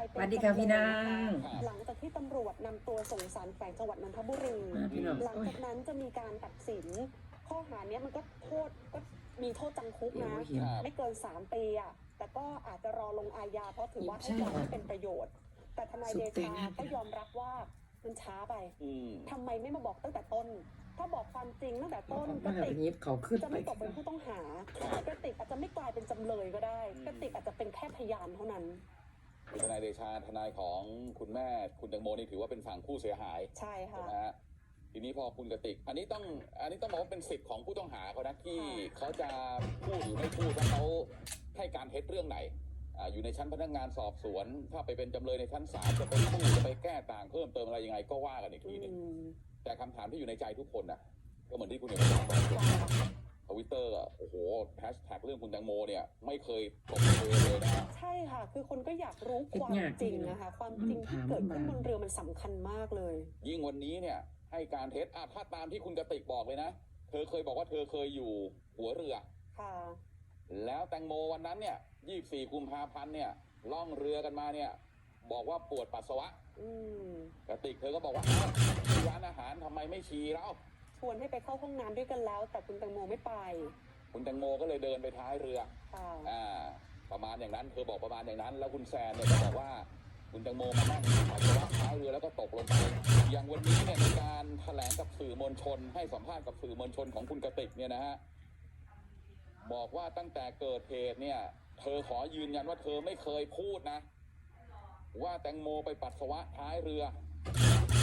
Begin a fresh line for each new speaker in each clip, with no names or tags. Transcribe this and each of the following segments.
ายเป็น
สวัสดีค่ะพี่นาง
หลังจากที่ตำรวจนำตัวส่งสารแขวงจังหวัดนนทบุรี
มาพี่น้อง
หลัง
โอ้ย
จากนั้นจะมีการตัดสิน ข้อหาเนี้ยมันก็โทษก็มีโทษจำคุก
เดี๋ยว
นะ
เหี่ยว
ไม่เกิน 3 ปีอะ แต่ก็อาจจะรอลงอาญาเพราะถือว่า
ใช่
ให้การ
ค่ะ
ไม่เป็นประโยชน์ แต่ทนาย
สุ
เด
ดเต็ม
ชา
นะ
ก็ยอมรับว่ามันช้าไป
อืม
ทำไมไม่มาบอกตั้งแต่ต้น ถ้าบอกความจริงตั้งแต่ต้นก
มัน
ระ
แบบ
ติก
นี้เขาขึ้น
จะ
ไป
ไม่ตกเป็นผู้ต้องหากระติกอาจจะไม่กลายเป็นจำเลยก็ได้ กระติกอาจจะเป็นแค่พยานเท่านั้น
ทนายเดชาทนายของคุณแม่คุณแตงโมนี่ถือว่าเป็นฝั่งผู้เสียหาย
ใช่
ใช่
ค่ะ
ไหมฮะทีนี้พอคุณกติก อันนี้ต้องอันนี้ต้องบอกว่าเป็นสิทธิ์ของผู้ต้องหาเขานะที่เขาจะพูดหรือไม่พูดว่าเขาให้การเท็จเรื่องไหนอ่าอยู่ในชั้นพนักงานสอบสวน ถ้าไปเป็นจำเลยในชั้นศาลจะไปพูดจะไปแก้ต่างเพิ่มเติมอะไรยังไงก็ว่ากันอีกทีหนึง
อืม
แต่คำถามที่อยู่ในใจทุกคนนะก็เหมือนที่คุณเห็นบอก ทวิตเตอร์อะโอ้โหแฮชแท็กเรื่องคุณแตงโมเนี่ย ไม่เคยตกเลยเลยนะฮะ
ใช่ค่ะ คือคนก็อยากรู้ความจริงนะคะ ความจริงที่เกิดขึ้นบนเรือมันสำคัญมากเลย
ยิ่งวันนี้เนี่ย ให้การเท็จอะถ้าตามที่คุณกติกบอกเลยนะ เธอเคยบอกว่าเธอเคยอยู่หัวเรือ
ค่ะ
แล้วแตงโมวันนั้นเนี่ย24กุมภาพันธ์เนี่ยล่องเรือกันมาเนี่ย บอกว่าปวดปัสสาวะ
อืม
กติกเธอก็บอกว่าอ้าวที่ร้านอาหารทำไมไม่ฉี่แล้ว
ชวนให้ไปเข้าห้องน้ำด้วยกันแล้ว แต่คุณแตงโมไม่ไป
คุณแตงโมก็เลยเดินไปท้ายเรือ
ค่ะ
อ่า ประมาณอย่างนั้น เธอบอกประมาณอย่างนั้น แล้วคุณแซนเนี่ยก็บอกว่าคุณแตงโมมานั่งปัสสาวะท้ายเรือแล้วก็ตกลงไป อย่างวันนี้เนี่ยในการแถลงกับสื่อมวลชน ให้สัมภาษณ์กับสื่อมวลชนของคุณกติกเนี่ยนะฮะ บอกว่าตั้งแต่เกิดเหตุเนี่ย เธอขอยืนยันว่าเธอไม่เคยพูดนะ ว่าแตงโมไปปัสสาวะท้ายเรือ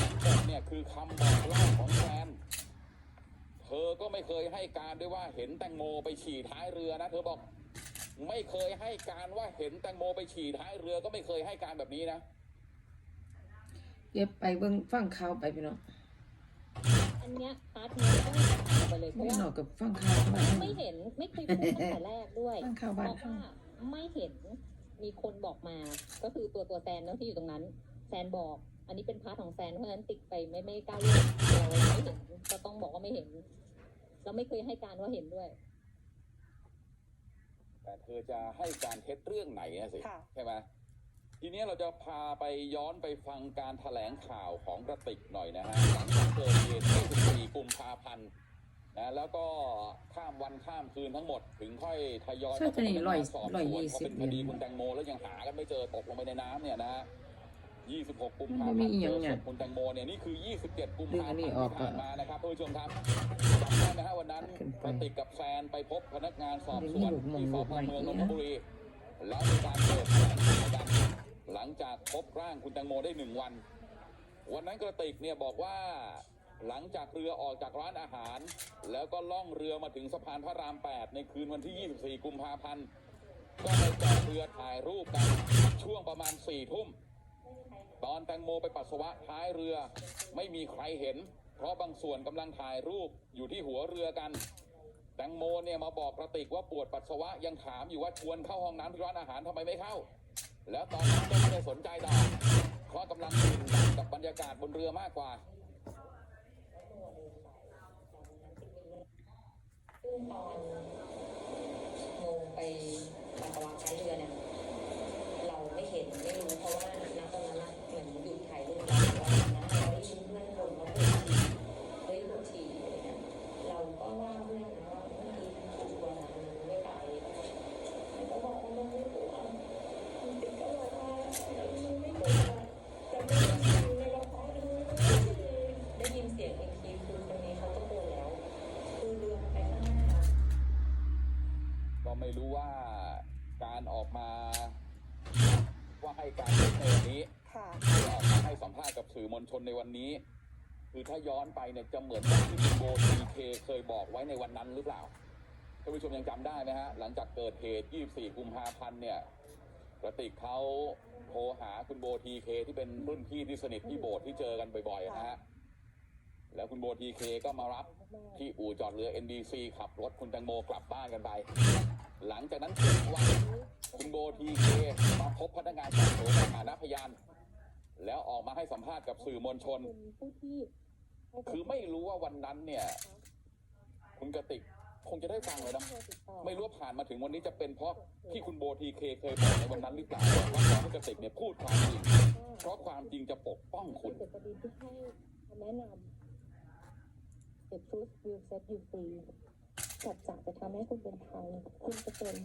ทั้งหมดเนี่ยคือคำบอกเล่าของแซน เธอก็ไม่เคยให้การด้วยว่าเห็นแตงโมไปฉี่ท้ายเรือนะ เธอบอกไม่เคยให้การว่าเห็นแตงโมไปฉี่ท้ายเรือก็ไม่เคยให้การแบบนี้นะ
เก็บไปเบิ่งฟังข่าวไปพี่น้อง
อันเนี้ยพาร์ทเนี้ยต้องตัดไปเลยเพ
ไม่
ราะ
หน
ว่า
อกกับฟังข่าวบ้าน
ไม่เห็นไม่เคยพูดตั้งแต่แรกด้วย
ฟังข่าว
เพ
บ้าน
ราะว่าไม่เห็นมีคนบอกมา ก็คือตัวตัวแซนเนอะที่อยู่ตรงนั้น แซนบอก อันนี้เป็นพาร์ทของแซนเพราะฉะนั้นติ๊กไปไม่ไม่กล้าเลือกเราไม่เห็นก็ต้องบอกว่าไม่เห็นเราไม่เคยให้การว่าเห็นด้วย
แต่เธอจะให้การเท็จเรื่องไหนนะสิ
ค่ะ
ใช่ไหมทีนี้เราจะพาไปย้อนไปฟังการแถลงข่าวของกระติกหน่อยนะฮะหลังจากเกิดเหตุ24กุมภาพันธ์นะแล้วก็ข้ามวันข้ามคืนทั้งหมด ถึงค่อยทยอย
ใช่จะนี่ร้อย
สอบส
ร้อย
วน
ยี่
เพราะ
สิบ
เป็นค
เหรี
ดี
ยญ
คุณแตงโมแล้วยังหากันไม่เจอตกลงไปในน้ำเนี่ยนะฮะ 26กุมภา
มั
พั
น
น
ไม่
ธ์
มี
เจ
อ
อย่าง
เนี่
ศ
ย
พคุณแตงโมเนี่ยนี่คือ 27กุม
ดึง
ภา
อั
พั
น
นธ์
นี้
ที่
ออก
ผ่าน
อะ
มานะครับท่านผู้ชมครับจำได้ไหมฮะวันนั้น
ขึ้นไป
กระติกกับแซนไปพบพนักงานสอบส
เดี๋
ว
ยวนนี้
ที่ส
ลูก
พ
มอง
เมือง
ลู
น
ก
น
ใหม่
ทบุรีแล้วมีการเปิดแถลงข่าวกันหลังจากพบร่างคุณแตงโมได้หนึ่งวัน วันนั้นกระติกเนี่ยบอกว่าหลังจากเรือออกจากร้านอาหาร แล้วก็ล่องเรือมาถึงสะพานพระราม 8 ในคืนวันที่ 24 กุมภาพันธ์ ก็ไปจอดเรือถ่ายรูปกันช่วงประมาณ 4 ทุ่ม ตอนแตงโมไปปัสสาวะท้ายเรือ ไม่มีใครเห็น เพราะบางส่วนกำลังถ่ายรูปอยู่ที่หัวเรือกัน แตงโมเนี่ยมาบอกกระติกว่าปวดปัสสาวะยังถามอยู่ว่าชวนเข้าห้องน้ำที่ร้านอาหารทำไมไม่เข้า แล้วตอนนั้นก็ไม่ได้สนใจต่อเพราะกำลังดื่มกับบรรยากาศบนเรือมากกว่า
ตอนโมไปปัสสาวะท้ายเรือเนี่ยเราไม่เห็นไม่รู้เพราะว่าณตอนนั้นอะเหมือนหยุดถ่ายรูปแล้วแต่ว่าตอนนั้นเราได้ยินเพื่อนคนเขาพูดเฮ้ยปวดฉี่อะไรเงี้ยเราก็ว่าเพื่อนนะว่าเมื่อกี้มันปวดนะมันไม่ไปมันก็บอกว่ามันไม่ปวดมันติดก็บอกว่ามันไม่ปวดแต่ไม่ได้ยินในกระเพาะเลยได้ยินเสียงอีกทีคือคนนี้เขาตะโกนแล้ว คือเรือมันไปข้างหน้า
ก็ไม่รู้ว่าการออกมาว่าให้การเท็จในวันนี้
ค่ะ
หรือออกมาให้สัมภาษณ์กับสื่อมวลช นในวันนี้ คือถ้าย้อนไปเนี่ยจะเหมือนกับที่คุณโบทีเคเคยบอกไว้ในวันนั้นหรือเปล่าท่านผู้ชมยังจำได้ไหมฮะหลังจากเกิดเหตุ 24 กุมภาพันธ์เนี่ยกระติกเขาโทรหาคุณโบทีเคที่เป็นรุ่นพี่ที่สนิทที่โบสถ์ที่เจอกันบ่อยๆนะฮะแล้วคุณโบทีเคก็มารับที่อู่จอดเรือ NBC ขับรถคุณแตงโมกลับบ้านกันไป หลังจากนั้นเจ็ดวันคุณโบทีเคมาพบพนักงานสอบสวนในฐานะพยาน แล้วออกมาให้สัมภาษณ์กับสื่อมวลชน
เป็นผู้ที่
คือไม่รู้ว่าวันนั้นเนี่ย คุณกติกคงจะได้ฟังเลยนะไม่รู้ว่าผ่านมาถึงวันนี้จะเป็นเพราะที่คุณโบทีเคเคยบอกในวันนั้นหรือเปล่าว่าขอให้กระติกเนี่ยพูดความจริงเพราะความจริงจะปกป้องคุณ
เกี่ยวกับประเด็นที่ให้คำแนะนำ The truth will set you free สัจจะจะทำให้คุณเป็นไทยคุณจะเป็น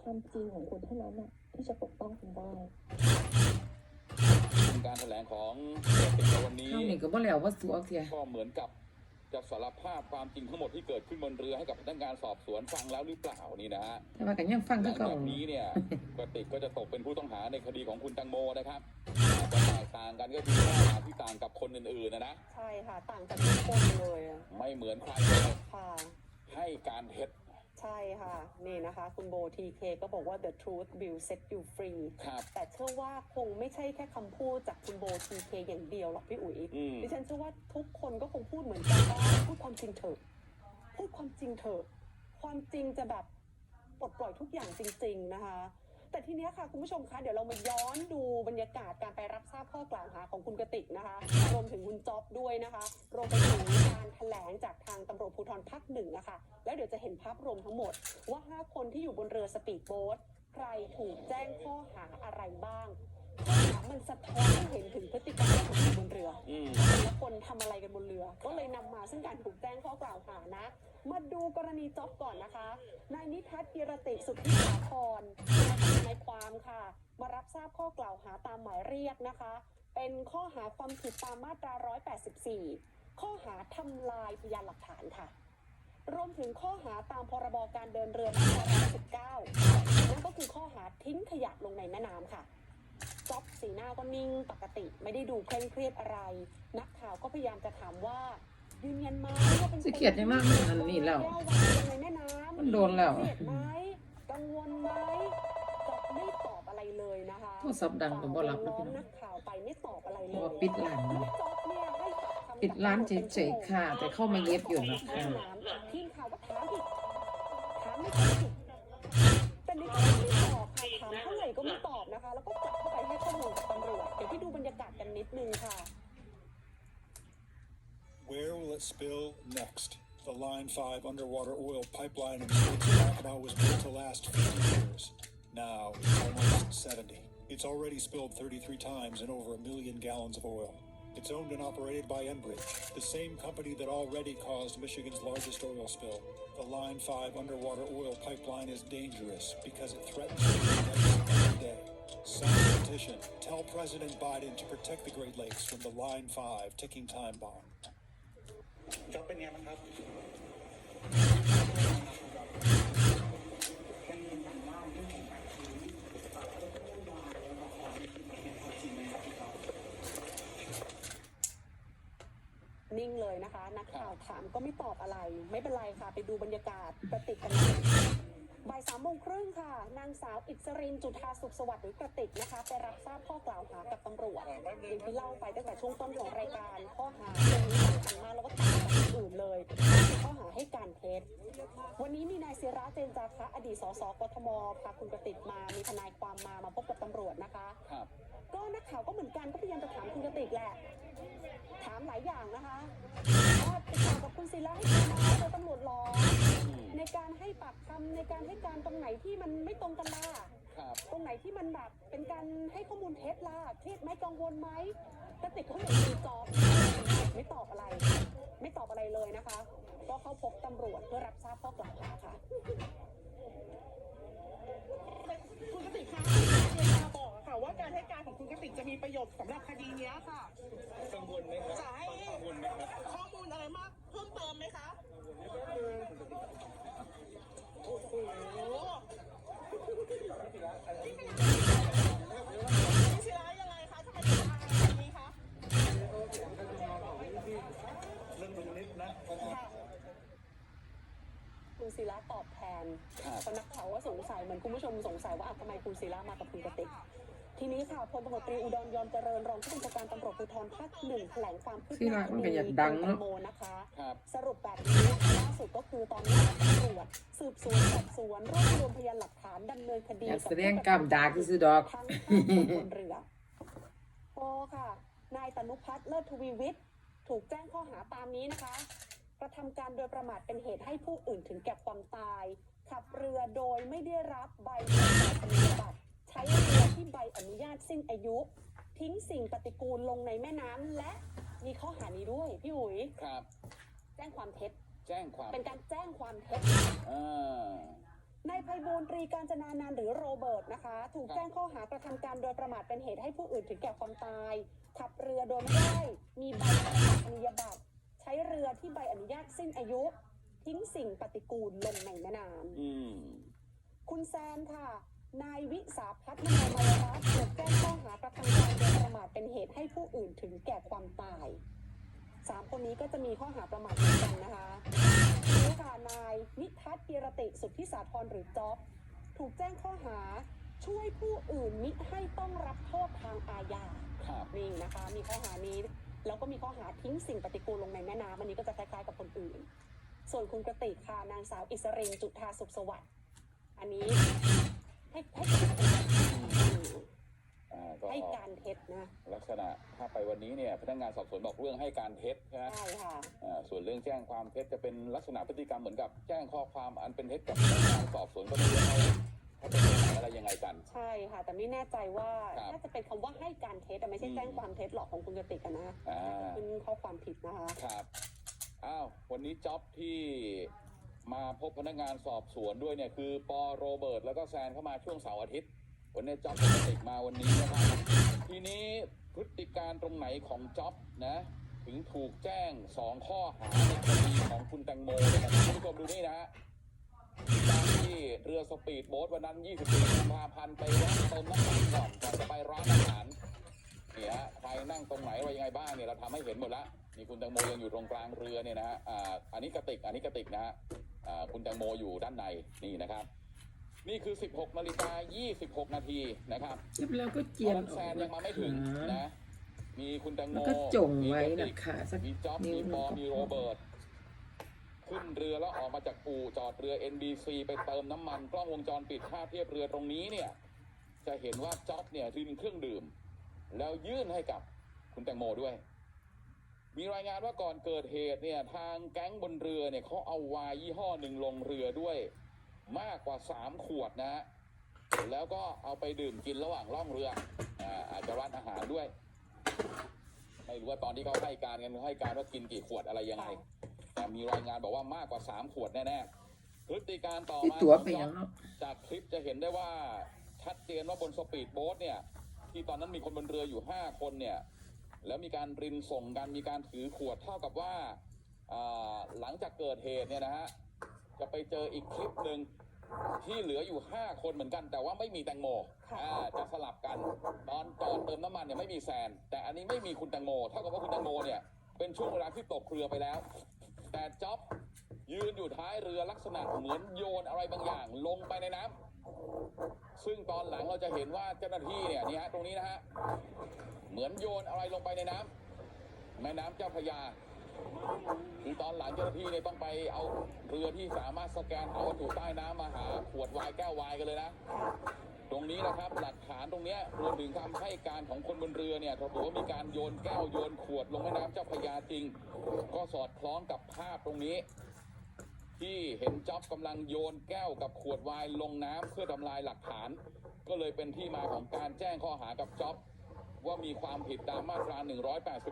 ความจริงของคุณเท่านั้นน่ะที่จะปกป้องคุณได้
การแถลงของกระติกในวันนี้
ข้าวนี่ก็บ่แล้วว่าสัวเทีย
ก็เหมือนกับจะสารภาพความจริงทั้งหมดที่เกิดขึ้นบนเรือให้กับพนักงานสอบสวนฟังแล้วหรือเปล่านี่นะฮะ
แต่ว่ากันยังฟัง
ห
คื
ลั
องเก่า
จากนี้เนี่ยกระติกก็จะตกเป็นผู้ต้องหาในคดีของคุณตังโมนะครับอาจจะแตกต่างกันก็คือข้อหาที่ต่างกับคนอื่นๆนะนะ
ใช่ค่ะ ต่างจากทุกคนเลยอะ
ไม่เหมือนใครเลย
ค่ะ
ให้การเท็จ
ใช่ค่ะ นี่นะคะ คุณโบทีเคก็บอกว่า the truth will set you free
ครับ
แต่เชื่อว่าคงไม่ใช่แค่คำพูดจากคุณโบทีเคอย่างเดียวหรอกพี่อุ๋ย
อืม
ดิฉันเชื่อว่าทุกคนก็คงพูดเหมือนกันว่าพูดความจริงเถอะ พูดความจริงเถอะ ความจริงจะแบบปลดปล่อยทุกอย่างจริง ๆนะคะ แต่ทีเนี้ยค่ะคุณผู้ชมคะเดี๋ยวเรามาย้อนดูบรรยากาศการไปรับทราบข้อกล่าวหาของคุณกติกนะคะ รวมถึงคุณจ๊อบด้วยนะคะรวมไปถึงการแถลงจากทางตำรวจภูธรภาคหนึ่งนะคะแล้วเดี๋ยวจะเห็นภาพรวมทั้งหมด ว่าห้าคนที่อยู่บนเรือสปีดโบ๊ทใครถูกแจ้งข้อหาอะไรบ้างข้อหามันสะท้อนให้เห็นถึงพฤติกรรมของคนบนเรือ
อืม
แต่ละคนทำอะไรกันบนเรือ ก็เลยนำมาซึ่งการถูกแจ้งข้อกล่าวหานะ มาดูกรณีจ็อบก่อนนะคะ นายนิทัศน์กิรติสุทธิสาครในความค่ะ มารับทราบข้อกล่าวหาตามหมายเรียกนะคะ เป็นข้อหาความผิดตามมาตรา 184 ข้อหาทำลายพยานหลักฐานค่ะ รวมถึงข้อหาตามพรบการเดินเรือมาตรา 19 นั่นก็คือข้อหาทิ้งขยะลงในแม่น้ำค่ะจ๊อบสีหน้าก็นิ่งปกติไม่ได้ดูเคร่งเครียดอะไร นักข่าวก็พยายามจะถามว่า ยืนยันไหมว่าเป็น
สิเกียดได้มากอันนี้แล้ว
ก้ววางลงในแม่น้ำ
มันโดนแล้ว
เครียดไหมกังวลไหมจ๊อบไม่ตอบอะไรเลยนะคะ
โทรศัพท์ดังก็บ่รับแล้ว
น้อ
พี่
ง
น้อง
นักข่าวไปไม่ตอบอะไรเล
เพราะ
ย
ว่าปิดร้าน
แล้วจ๊อบเนี่ยให้ปากคำ
ปิดร้านเฉยๆค่ะ แต่เข้ามาเย็บอยู่นะคะ
ทีมข่าวก็ถามอีกถามไม่ตอบอีกแต่ในจ๊อบไม่ตอบค่ะถามเท่าไหร่ก็ไม่ตอบนะคะ แล้วก็กลับเข้าไปให้ข้อมูลกับตำรวจเดี๋ยวพี่ดูบรรยากาศกันนิดนึงค่ะ
Where will it spill next? The Line 5 underwater oil pipeline in of was built to last 50 years. Now, it's almost 70. It's already spilled 33 times and over a million gallons of oil. It's owned and operated by Enbridge, the same company that already caused Michigan's largest oil spill. The Line 5 underwater oil pipeline is dangerous because it threatens the Great Lakes every day. Sign the petition. Tell President Biden to protect the Great Lakes from the Line 5 ticking time bomb.
จ๊อบเป็นไงบ้างครับ
นิ่งเลยนะคะ นักข่าวถามก็ไม่ตอบอะไร ไม่เป็นไรค่ะ ไปดูบรรยากาศประติกกัน บ่ายสามโมงครึ่งค่ะ นางสาวอิสรินจุธาสุขสวัสดิ์หรือกระติกนะคะ ไปรับทราบข้อกล่าวหากับตำรวจอย่างที่เล่าไปตั้งแต่ช่วงต้นของรายการ ข้อหาตรงนี้สำคัญมากแล้วก็ต่างจากคนอื่นเลยคือข้อหาให้การเท็จวันนี้มีนายศิระเจนจาคะอดีตสสกทมพาคุณกระติกมา มีทนายความมามาพบกับตำรวจนะคะ
ครับ
ก็นักข่าวก็เหมือนกันก็พยายามจะถามคุณกติกแหละ ถามหลายอย่างนะคะว่าติดต่อกับคุณศิลาให้คุณมาเจอตำรวจหรอ
อืม
ในการให้ปากคำในการให้การตรงไหนที่มันไม่ตรงกันล่ะ
ครับ
ตรงไหนที่มันแบบเป็นการให้ข้อมูลเท็จล่ะเครียดไหมกังวลไหมกระติกเขาเหมือนมีจอบไม่ตอบอะไร ไม่ตอบอะไรเลยนะคะก็เข้าพบตำรวจเพื่อรับทราบข้อกล่าวหาค่ะ
คุณกติกคะเจนมาบอกอะค่ะ ว่าการให้การของคุณกติกจะมีประโยชน์สำหรับคดีเนี้ยค่ะ
กังวลไหมครับ
จะให้
กังวลไหมครับ
ข้อมูลอะไรมากเพิ่มเติมไหมคะ โอ้โหพี่ศิระยังไงคะทำไมถึงมาแบบนี้คะ
เรื่องตรงนี้นะ
ค่ะ
คุณศิระต อบแทน
ครับ
เพราะนักข่าวว่าสงสัยเหมือนคุณผู้ชมสงสัยว่าอะทำไมคุณศิระมากับคุณกติกทีนี้ค่ะพลตำรวจตรีอุดรยอมเจริญรองผู้บัญชาการตำรวจภูธรภาคหนึ่งแถลงความคืบหน้า
ศิระมันก็อยากดังเนอะ
คุณแตโมนะคะ
ครับ
สรุปแบบนี้นะคะล่าสุดก็คือตอนนี้ตำรวจสืบสวนสอบสวนรวบรวมพยานหลักฐานดำเนินคดี
อยาก
กับ
แสดงกล้ามดากซื่อๆดอก
ทั้งห้าคนบนเรือพอค่ะ นายตนุพัฒน์เลิศทวีวิทย์ถูกแจ้งข้อหาตามนี้นะคะกระทำการโดยประมาทเป็นเหตุให้ผู้อื่นถึงแก่ความตาย ขับเรือโดยไม่ได้รับใบประกาศนียบัตรใช้เรือที่ใบอนุญาตสิ้นอายุ ทิ้งสิ่งปฏิกูลลงในแม่น้ำและมีข้อหานี้ด้วย พี่อุ๋ย
ครับ
แจ้งความเท็จ
แจ้งความ
เป็นการแจ้งความเท็จ
อ่า
นายไพบูลย์ตรีการจนานันท์หรือโรเบิร์ตนะคะ ถูก
ครับ
แจ้งข้อหากระทำการโดยประมาทเป็นเหตุให้ผู้อื่นถึงแก่ความตาย ขับเรือโดยไม่ได้ มีใบประกาศนียบัตรใช้เรือที่ใบอนุญาตสิ้นอายุ ทิ้งสิ่งปฏิกูลลงในแม่น้
อืมำ
คุณแซนค่ะ นายวิสาพัฒน์มโนมายรัตน์ถูกแจ้งข้อหากระทำการโดยประมาทเป็นเหตุให้ผู้อื่นถึงแก่ความตายสามคนนี้ก็จะมีข้อหาประมาทเหมือนกันนะคะทีนี้ค่ะนายนิทัศน์กิรติสุทธิสาธรหรือจ๊อบถูกแจ้งข้อหาช่วยผู้อื่นมิให้ต้องรับโทษทางอาญา
ครับ
นี่นะคะมีข้อหานี้ แล้วก็มีข้อหาทิ้งสิ่งปฏิกูลลงในแม่น้ำอันนี้ก็จะคล้ายๆกับคนอื่น ส่วนคุณกระติกค่ะนางสาวอิสรินจุธาสุขสวัสดิ์อันนี้ให้ให้
อ่าก็
ให้การเท็จนะ
ลักษณะถ้าไปวันนี้เนี่ยพนักงานสอบสวนบอกเรื่องให้การเท็จใช่ไหม
ใช่ค่ะ
อ่าส่วนเรื่องแจ้งความเท็จจะเป็นลักษณะพฤติกรรมเหมือนกับแจ้งข้อความอันเป็นเท็จกับพนักงานสอบสวนก็ไม่รู้เขาเขาเป็นอะไรยังไงกัน
ใช่ค่ะ แต่ไม่แน่ใจว่า
ครับ
น่าจะเป็นคำว่าให้การเท็จแต่ไม่ใช่
อืม
แจ้งความเท็จหรอกของคุณกติกอะนะ
อ่า
ขึ้นข้อความผิดนะคะ
ครับ อ้าววันนี้จ็อบที่มาพบพนักงานสอบสวนด้วยเนี่ยคือปอโรเบิร์ตแล้วก็แซนเข้ามาช่วงเสาร์อาทิตย์ วันนี้จ็อบปกติมาวันนี้นะครับทีนี้พฤติการตรงไหนของจ็อบนะถึงถูกแจ้งสองข้อหาในคดีของคุณแตงโมเนี่ยนะครับคุณผู้ชมดูนี่นะฮะตอนที่เรือสปีดโบ๊ทวันนั้น 24กุมภาพันธ์ไปแวะเติมน้ำมันก่อนก่อนจะไปร้านอาหารเนี่ยฮะใครนั่งตรงไหนอะไรยังไงบ้างเนี่ยเราทำให้เห็นหมดแล้ว นี่คุณแตงโมยังอยู่ตรงกลางเรือเนี่ยนะฮะอ่าอันนี้กระติก อันนี้กระติกนะฮะอ่าคุณแตงโมอยู่ด้านในนี่นะครับ นี่คือ 16นาฬิกา26 นาทีนะครับ
เรียบแล้วก็เจี
ต
ย
อนน
อ
แซ
อก
นยังมาไม่ถึง
นะคะ
นะ มีคุณแตงโม
แล้วก็จงไว้
มีก
นะ
ระติก
ขาสัก
มีจ็อบ
นิ้ว
มี
ห
ป
นึ่
องมีโรเบิร์ตขึ้นเรือแล้วออกมาจากอู่จอดเรือ NBC ไปเติมน้ำมันกล้องวงจรปิดท่าเทียบเรือตรงนี้เนี่ย จะเห็นว่าจ็อบเนี่ยรินเครื่องดื่ม แล้วยื่นให้กับคุณแตงโมด้วย มีรายงานว่าก่อนเกิดเหตุเนี่ยทางแก๊งบนเรือเนี่ยเขาเอาไวายยี่ห้อหนึ่งลงเรือด้วยมากกว่าสามขวดนะฮะแล้วก็เอาไปดื่มกินระหว่างล่องเรืออ่าอาจจะร้านอาหารด้วย ไม่รู้ว่าตอนที่เขาให้การกันเขาให้การว่ากินกี่ขวดอะไรยังไง แต่มีรายงานบอกว่ามากกว่าสามขวดแน่ๆพฤติการต่อ
ที่
มา
ตัว
ของ
ไป
จ๊
ยั
อบ
งเนาะ
จากคลิปจะเห็นได้ว่าชัดเจนว่าบนสปีดโบ๊ทเนี่ย ที่ตอนนั้นมีคนบนเรืออยู่ห้าคนเนี่ย แล้วมีการรินส่งกันมีการถือขวดเท่ากับว่าอ่าหลังจากเกิดเหตุเนี่ยนะฮะจะไปเจออีกคลิปหนึ่งที่เหลืออยู่ห้าคนเหมือนกัน แต่ว่าไม่มีแตงโม
ค่ะ
อ่าจะสลับกันตอนจอดเติมน้ำมันเนี่ยไม่มีแซน แต่อันนี้ไม่มีคุณแตงโม เท่ากับว่าคุณแตงโมเนี่ยเป็นช่วงเวลาที่ตกเรือไปแล้ว แต่จ็อบยืนอยู่ท้ายเรือลักษณะเหมือนโยนอะไรบางอย่างลงไปในน้ำ ซึ่งตอนหลังเราจะเห็นว่าเจ้าหน้าที่เนี่ยนี่ฮะตรงนี้นะฮะเหมือนโยนอะไรลงไปในน้ำแม่น้ำเจ้าพระยาคือตอนหลังเจ้าหน้าที่เนี่ยต้องไปเอาเรือที่สามารถสแกนหาวัตถุใต้น้ำมาหาขวดวน์แก้ววน์กันเลยนะตรงนี้นะครับหลักฐานตรงนี้รวมถึงคำให้การของคนบนเรือเนี่ยระบุว่ามีการโยนแก้วโยนขวดลงแม่น้ำเจ้าพระยาจริง ก็สอดคล้องกับภาพตรงนี้ ที่เห็นจ็อบกำลังโยนแก้วกับขวดไวน์ลงน้ำเพื่อทำลายหลักฐาน ก็เลยเป็นที่มาของการแจ้งข้อหากับจ็อบว่ามีความผิดตามมาตรา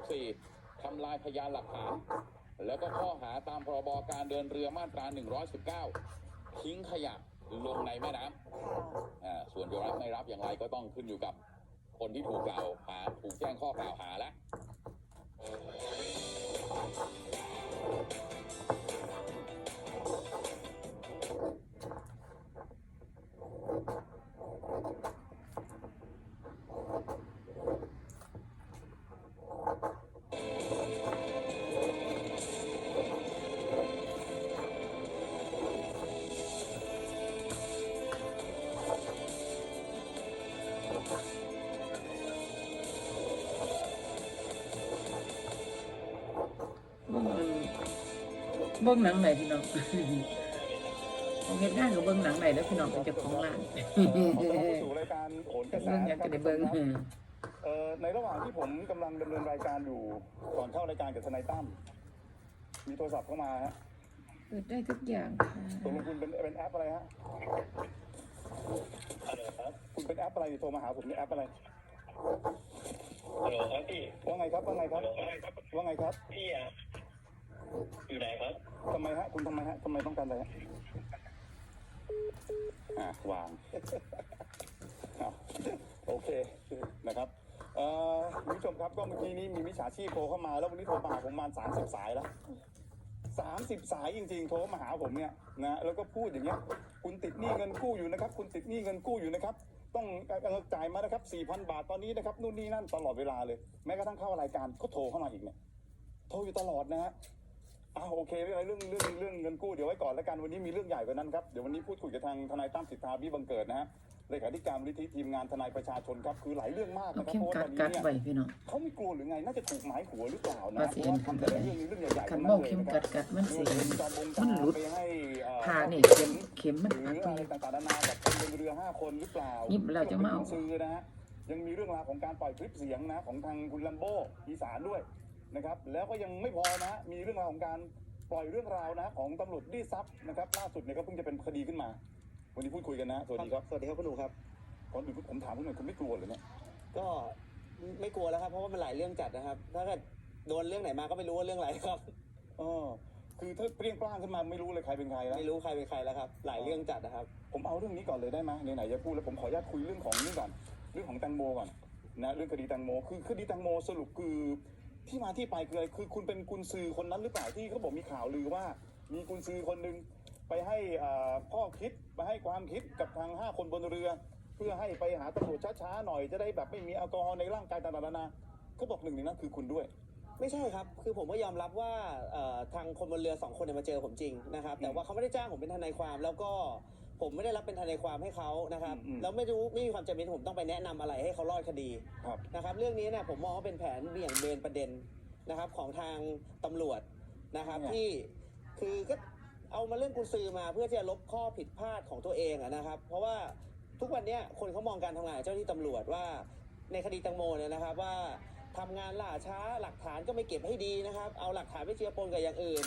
184 ทำลายพยานหลักฐาน แล้วก็ข้อหาตามพรบการเดินเรือมาตรา 119 ทิ้งขยะลงในแม่น้ำอ่าส่วนจะรับไม่รับอย่างไรก็ต้องขึ้นอยู่กับคนที่ถูกกล่าวหาถูกแจ้งข้อกล่าวหาแล้ว
เบิ่งหนังไหนพี่น้องผมเห็นงานกับเบิ่งหนังไหนแล้วพี่น้องเป็นเจ้าของร้าน
ขอต้อนรับเข้าสู่รายการโหนกระแส
เบิ่งอยากจะได้เบิ่ง
ครับเอ่อในระหว่างที่ผมกำลังดำเนินรายการอยู่ก่อนเข้ารายการกับทนายตั้มมีโทรศัพท์เข้ามาฮะ
เปิดได้ทุกอย่างค่ะ
ตกลงคุณเป็นเป็นแอปอะไรฮะคุณเป็นแอปอะไรเนี่ยโทรมาหาผมนี่แอปอะไร
ฮัลโหลครับพี่
ว่าไงครับว่าไงครับว่าไงครับ
พี่อะ อยู่ไหนครับ
ทำไมฮะคุณทำไมฮะทำไมต้องการอะไรฮะอะวางอะโอเคนะครับเอ่อคุณผู้ชมครับก็เมื่อกี้นี้มีมิจฉาชีพโทรเข้ามา แล้ววันนี้โทรมาหาผมประมาณสามสิบสายแล้วสามสิบสายจริงๆ โทรมาหาผมเนี่ยนะแล้วก็พูดอย่างเงี้ย คุณติดหนี้เงินกู้อยู่นะครับ คุณติดหนี้เงินกู้อยู่นะครับ ต้องเอ่อจ่ายมานะครับสี่พันบาทตอนนี้นะครับนู่นนี่นั่นตลอดเวลาเลย แม้กระทั่งเข้ารายการก็โทรเข้ามาอีกเนี่ยโทรอยู่ตลอดนะฮะ อ่าโอเคเรื่องอะไรเรื่องเรื่องเรื่องเงินกู้เดี๋ยวไว้ก่อนแล้วกันวันนี้มีเรื่องใหญ่กว่านั้นครับเดี๋ยววันนี้พูดคุยกับทางทนายตั้มสิทธาบิบังเกิดนะฮะเลขาธิการมูลนิธิทีมงานทนายประชาชนครับคือหลายเรื่องมาก
เอา
นะครับ
เข้ม
เพราะว่า
กั
ต
ด
อน
กั
นี้
ด
เนี่ย
ไว้พี่น้อง
เขาไม่กลัวหรือไงน่าจะถูกหมายหัวหรือเปล่านะ
ว่าสิ
เพราะว่าทำแต่ละเรื่องนี้เรื่องใหญ่ๆ
คัน
ทั้ง
เมา
นั้นเลย
เข้ม
นะค
กั
รับ
ดกัดมัน
ไม่
สิ
ว่าจะเป็นการบง
มั
การ
นหลุด
ไปให้เอ่อ
ผ่านี่เข็มเข็มมัน
หรือ
ปัก
อะไร
ไป
ต่างๆนานาแบบคนบนเรือห้าคนหรือเปล่า
ยิบแล้วจะมาเอา
ซื้อนะฮะยังมีเรื่องราวของการปล่อยคลิปเสียงนะของทางคุณลัมโบอีสานด้วย นะครับ แล้วก็ยังไม่พอนะฮะมีเรื่องราวของการปล่อยเรื่องราวนะของตำรวจดีซับนะครับล่าสุดเนี่ยก็เพิ่งจะเป็นคดีขึ้นมา วันนี้พูดคุยกันนะสวัสดีครับ
สวัสดีครับคุณหนูครับ
ก่อนอื่นผมถามคุณหน่อยคุณไม่กลัวเหรือเนี่ย
ก็ไม่กลัวแล้วครับเพราะว่ามันหลายเรื่องจัดนะครับ ถ้าเกิดโดนเรื่องไหนมาก็ไม่รู้ว่าเรื่องอะไรครับ
เออคือถ้าเปรี้ยงปร้างขึ้นมาไม่รู้เลยใครเป็นใครแล้ว
ไม่รู้ใครเป็นใครแล้วครับหลายเรื่องจัดนะครับ
ผมเอาเรื่องนี้ก่อนเลยได้ไหมไหนๆจะพูดแล้วผมขออนุญาตคุยเรื่องของนี่ก่อนเรื่องของแตงโมก่อนนะเรื่องคดีแตงโมคือคดีแตงโมสรุปคือ ที่มาที่ไปคืออะไรคือคุณเป็นกุญซือคนนั้นหรือเปล่าที่เขาบอกมีข่าวลือว่า มีกุญซือคนหนึ่งไปให้อ่าข้อคิดไปให้ความคิดกับทางห้าคนบนเรือ เพื่อให้ไปหาตำรวจช้าๆหน่อยจะได้แบบไม่มีแอลกอฮอล์ในร่างกายต่างๆนานาเขาบอกหนึ่งในนั้นคือคุณด้วย
ไม่ใช่ครับ คือผมก็ยอมรับว่าเอ่อทางคนบนเรือสองคนเนี่ยมาเจอผมจริงนะครับ แต่ว่าเขาไม่ได้จ้างผมเป็นทนายความ แล้วก็ ผมไม่ได้รับเป็นทนายความให้เขานะครับ
อืมอืม
แล้วไม่รู้ไม่มีความจำเป็นที่ผมต้องไปแนะนำอะไรให้เขารอดคดี
ครับ
นะครับ เรื่องนี้เนี่ยผมมองว่าเป็นแผนเบี่ยงเบนประเด็นนะครับของทางตำรวจนะครับ
เนี่ย
ที่คือก็เอามาเรื่องกุญซือมาเพื่อที่จะลบข้อผิดพลาดของตัวเองอะนะครับ เพราะว่าทุกวันเนี้ยคนเขามองการทำงานของเจ้าหน้าที่ตำรวจว่า ในคดีตังโมเนี่ยนะครับว่าทำงานล่าช้าหลักฐานก็ไม่เก็บให้ดีนะครับ เอาหลักฐานไปเจือปนกับอย่างอื่น